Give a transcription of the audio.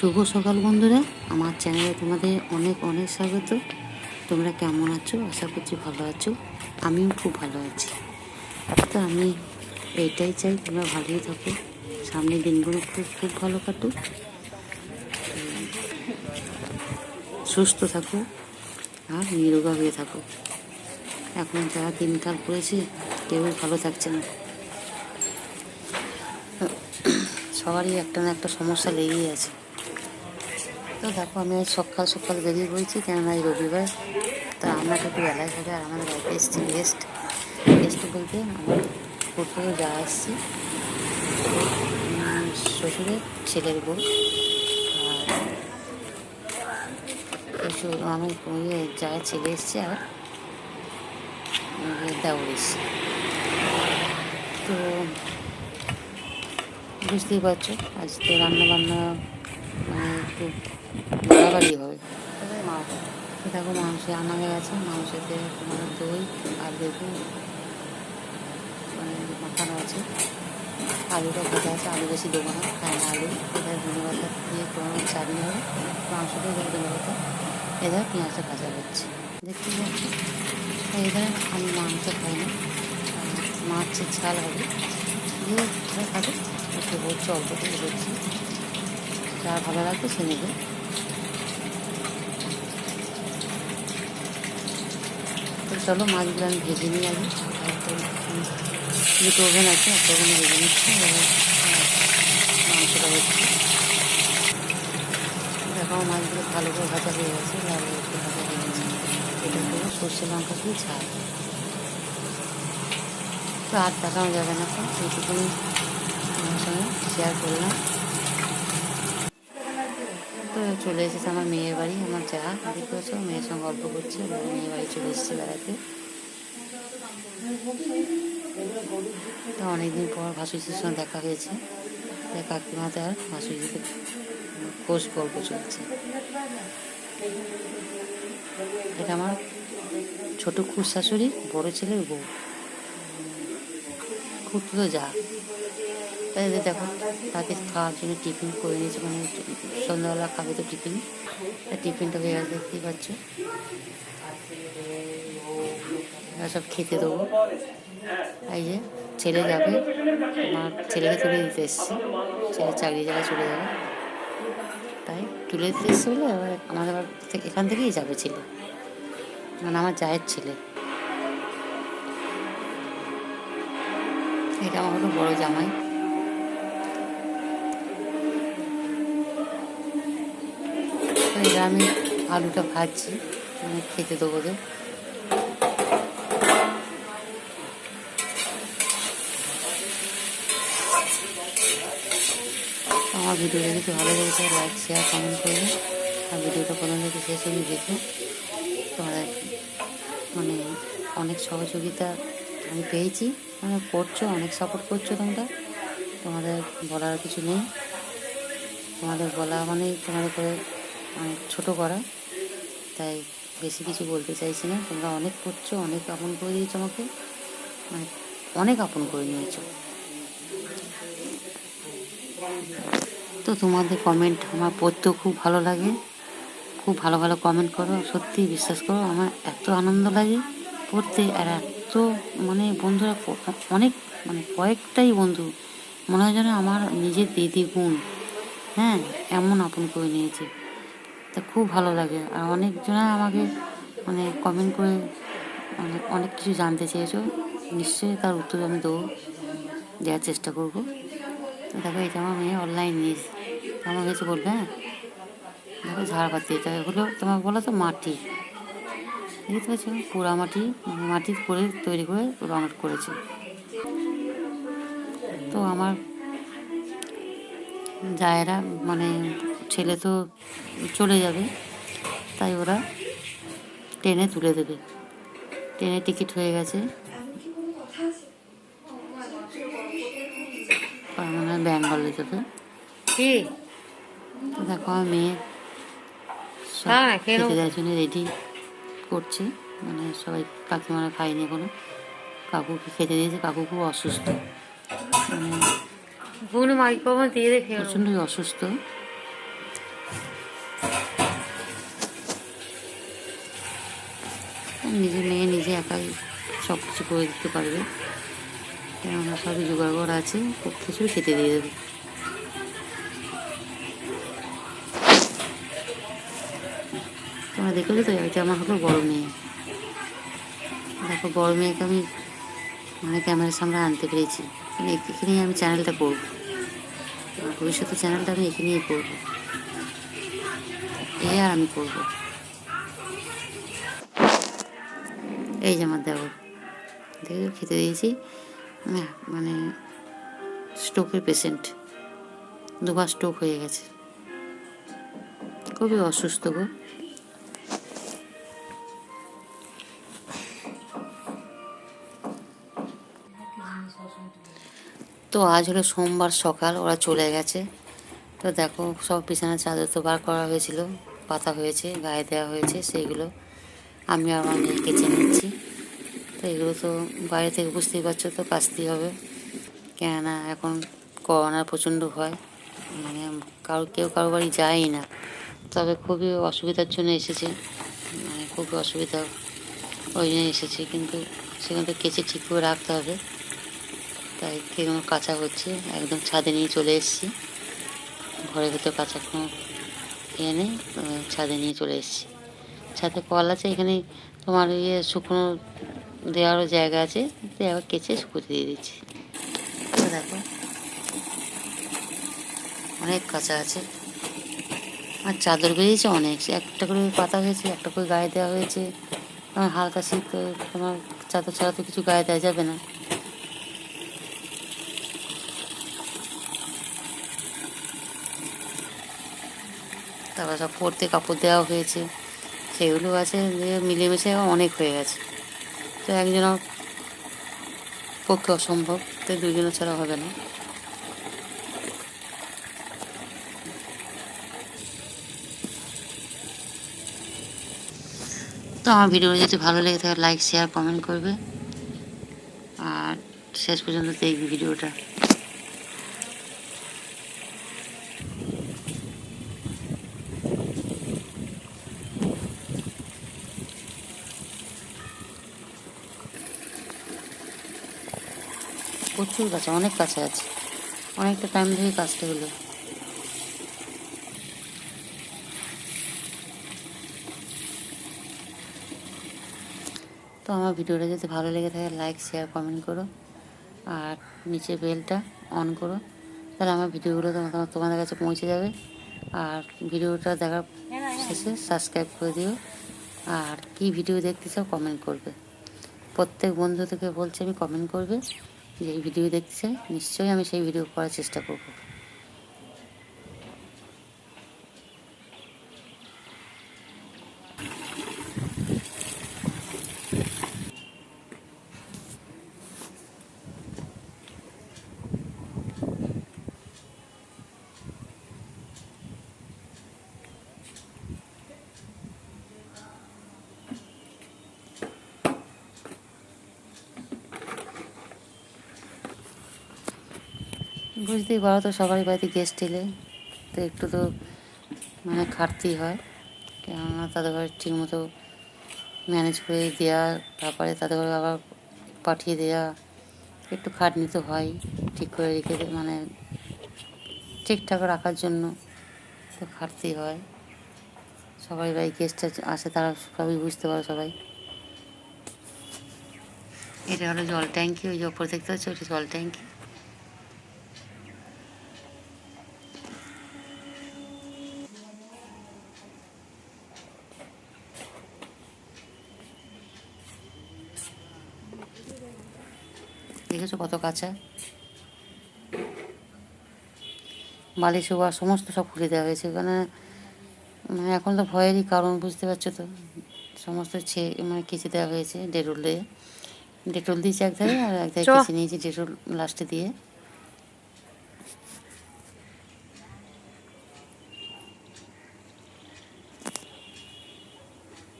শুভ সকাল বন্ধুরা। আমার চ্যানেলে তোমাদের অনেক অনেক স্বাগত। তোমরা কেমন আছো? আশা করছি ভালো আছো। আমিও খুব ভালো আছি। তো আমি এইটাই চাই, তোমরা ভালোই থাকো। সামনের দিনগুলো খুব খুব ভালো কাটুক। সুস্থ থাকো আর নিরোগা হয়ে থাকো। এখন যা দিনকাল পড়েছে, কেউ ভালো থাকছে না। সবারই একটা না একটা সমস্যা লেগেই আছে। তো দেখো আমি আজ সকাল সকাল বেরিয়ে পড়েছি কেননা এই রবিবার। তা আমরা একটু বেলায় হবে আর আমাদের বাড়িতে এসেছি গেস্ট গেস্ট বলতে আমার কোথাও যা উম, শ্বশুরের ছেলের বউ। শ্বশুর আমার ইয়ে যা ছেলে এসছে আর দেওর এসছে। তো বুঝতেই পারছ আজ তো রান্না বান্না একটু বাড়াবাড়ি হবে। দেখো মাংস আনা হয়ে গেছে। মাংসতে তোমার দই আর বেগুন মানে মাখানো আছে। আলুটা ভাজা আছে। আলু বেশি দেবো না না আলু এবার ধনে পাতা দিয়ে কোনো চাটনি হবে? মাংসটা দেবো ধনে পাতা। এবার পেঁয়াজটা ভাজা হচ্ছে। দেখতে পাচ্ছি? এবার আমি মাংস খাই না। মাছের ঝাল হবে। দিয়ে খাবে। একটু বলছি অল্প করে বলছি যা ভালো লাগবে সে নেবে। চলো মাছগুলো আমি ভেজে আগে। তারপর দুটো ওভেন আছে, একটা ওভেনে ভেজে নিচ্ছি মাংসটা হচ্ছে। দেখো মাছগুলো ভালো করে ভাজা হয়ে গেছে লাল করে ভাজা হয়ে গেছে এটা করে সর্ষে লঙ্কা দিয়ে ঝাল। তো আর দেখানো যাবে না তো এইটুকুনি আমার সঙ্গে শেয়ার করলাম। চলে এসেছে আমার মেয়ের বাড়ি, আমার যা দেখতে পাচ্ছ মেয়ের সঙ্গে গল্প করছে মেয়ের বাড়ি চলে এসেছে বেড়াতে। তো অনেকদিন পর ভাসুজির সঙ্গে দেখা হয়েছে। তাই কাকিমা তার ভাসুজিকে খোঁজ গল্প চলছে। এটা আমার ছোট খুর শাশুড়ি বড় ছেলের বউ। খুব তো যা। তাই দেখো, তাকে খাওয়ার জন্য টিফিন করে নিয়েছে মানে সন্ধ্যাবেলা খাবে তো টিফিন। টিফিনটা গেছে, দেখতেই পাচ্ছ। সব খেতে দেবো। এই যে ছেলে যাবে আমার ছেলেকে তুলে দিতে এসছি। ছেলে চাকরি জায়গায় চলে যাবে। তাই তুলে দিতে এসছে বলে আমাদের আবার এখান থেকেই যাবে ছেলে। মানে আমার জায়ের ছেলে। এটা আমার হলো বড় জামাই। আমি আলুটা ভাজছি মানে খেতে দেবো ওদের। আমার ভিডিওটা যদি ভালো লেগেছে লাইক শেয়ার কমেন্ট করবে। আর ভিডিওটা কোনো থেকে শেষ অবধি দেখো তোমাদের মানে অনেক সহযোগিতা আমি পেয়েছি। মানে করছ, অনেক সাপোর্ট করছ তোমরা। তোমাদের বলার কিছু নেই। তোমাদের বলা মানেই তোমাদের করে অনেক ছোটো করা। তাই বেশি কিছু বলতে চাইছি না। তোমরা অনেক করছ, অনেক আপন করে দিয়েছ আমাকে। মানে অনেক আপন করে নিয়েছো। তো তোমাদের কমেন্ট আমার পড়তেও খুব ভালো লাগে। খুব ভালো ভালো কমেন্ট করো। সত্যি বিশ্বাস করো, আমার এত আনন্দ লাগে পড়তে। আর এত মানে বন্ধুরা অনেক মানে কয়েকটাই বন্ধু, মনে হয় যেন আমার নিজের দিদি গুণ হ্যাঁ এমন আপন করে নিয়েছে। তা খুব ভালো লাগে। আর অনেকজনা আমাকে মানে কমেন্ট করে মানে অনেক কিছু জানতে চেয়েছো। নিশ্চয়ই তার উত্তর আমি দেবো, দেওয়ার চেষ্টা করব। দেখো এটা আমার মেয়ে অনলাইন নিয়েছে। আমার কাছে বলবে হ্যাঁ দেখো ঝাড়বাতি এটা হলো তোমার বলো তো মাটি। দেখতে পাচ্ছ পোড়া মাটি মানে মাটি করে তৈরি করে রং করেছে। তো আমার জায়েরা মানে ছেলে তো চলে যাবে তাই ওরা ট্রেনে তুলে দেবে। ট্রেনে টিকিট হয়ে গেছে। মনে বেঙ্গলে যাবে কি? দেখো আমার মেয়ে। হ্যাঁ, খেতে দেওয়ার জন্য রেডি করছে। মানে সবাই কাকিমারা খায়নি এখনও। কাকুকে খেতে দিয়েছে কাকু খুব অসুস্থ। মানে মাইক্রোফোন দিয়ে দেখে প্রচণ্ডই অসুস্থ। নিজে মেয়ে নিজে একাই সব কিছু করে দিতে পারবে। কেননা সবই জোগাড় করা আছে সব কিছু খেতে দিয়ে দেবে। তোমরা দেখলে তো এটা আমার হলো বড় মেয়ে। দেখো, বড় মেয়েকে আমি মানে ক্যামেরার সামনে আনতে পেরেছি। মানে এখানেই আমি চ্যানেলটা করব। ভবিষ্যতে চ্যানেলটা আমি এখানেই করব। এ আর আমি করব। এই যে আমার দেওয়ার দেখে খেতে দিয়েছি। মানে স্ট্রোকের পেশেন্ট দুবার স্ট্রোক হয়ে গেছে। খুবই অসুস্থ গো। তো আজ হলো সোমবার সকাল, ওরা চলে গেছে। তো দেখো, সব বিছানার চাদর তো বার করা হয়েছিল, পাতা হয়েছে, গায়ে দেওয়া হয়েছে, সেইগুলো আমি আমার মেয়ে কেচে নিচ্ছি তো এগুলো তো বাইরে থেকে বুঝতেই পারছ তো কাচতেই হবে। কেননা এখন করোনার প্রচণ্ড ভয় মানে কারও, কেউ কারও বাড়ি যায়ই না। তবে খুবই অসুবিধার জন্য এসেছে মানে খুবই অসুবিধা ওই জন্য এসেছে, কিন্তু সেখানে তো কেচে ঠিক করে রাখতে হবে। তাই কেমন কাঁচা হচ্ছে একদম ছাদে নিয়ে চলে এসেছি। ঘরের ভেতর কাঁচা কোনো এনে আহ, ছাদে নিয়ে চলে এসেছি। ছাদে কল আছে এখানে তোমার ইয়ে শুকনো দেওয়ারও জায়গা আছে দেওয়া কেচে শুকোতে দিয়ে দিচ্ছি। দেখো অনেক কাঁচা আছে। আর চাদর বেরিয়েছে অনেক একটা করে পাতা হয়েছে একটা করে গায়ে দেওয়া হয়েছে। তোমার হালকা শীত তোমার চাদর ছাড়া তো কিছু গায়ে দেওয়া যাবে না। তারপর সব পরতে কাপড় দেওয়া হয়েছে। সেগুলো আছে দিয়ে মিলেমিশে অনেক হয়ে গেছে। তো একজনের পক্ষে অসম্ভব, তো দুজনের ছাড়া হবে না। তো আমার ভিডিও যদি ভালো লেগে থাকে লাইক শেয়ার কমেন্ট করবে। আর শেষ পর্যন্ত দেখবি ভিডিওটা। প্রচুর কাছে, অনেক কাছে আছে। অনেকটা টাইম ধরে কাজটা হলো। তো আমার ভিডিওটা যদি ভালো লেগে থাকে লাইক শেয়ার কমেন্ট করো। আর নিচে বেলটা অন করো। তাহলে আমার ভিডিওগুলো তোমার তোমাদের কাছে পৌঁছে যাবে। আর ভিডিওটা দেখার শেষে সাবস্ক্রাইব করে দিও। আর কি ভিডিও দেখতে চাও কমেন্ট করবে। প্রত্যেক বন্ধু থেকে বলছে আমি কমেন্ট করবে। যে এই ভিডিও দেখছে নিশ্চয়ই আমি সেই ভিডিও করার চেষ্টা করব। বুঝতেই পারো তো সবারই বাড়িতে গেস্ট এলে। তো একটু তো মানে খাটতেই হয়। কেননা তাদের ঘরে ঠিক মতো ম্যানেজ করে দেওয়া তারপরে তাদের ঘরে আবার পাঠিয়ে দেওয়া একটু খাটনি তো হয় ঠিক করে রেখে মানে ঠিকঠাক রাখার জন্য তো খাটতেই হয়। সবাই বাড়ি গেস্ট আসে তারা সবই বুঝতে পারে সবাই। এটা হলো জল ট্যাঙ্কি ওই যে ওপরে দেখতে পাচ্ছ, ওটা জল ট্যাঙ্কি দেখেছ কত কাঁচা বালি শোয়া সমস্ত সব খুলে দেওয়া হয়েছে। ওখানে মানে এখন তো ভয়েরই কারণ বুঝতে পারছ তো? সমস্ত ছে মানে কেচে দেওয়া হয়েছে ডেটল দিয়ে। ডেটল দিয়েছে এক ধারে আর এক ধারে। কেচে নিয়েছি ডেটল লাস্টে দিয়ে।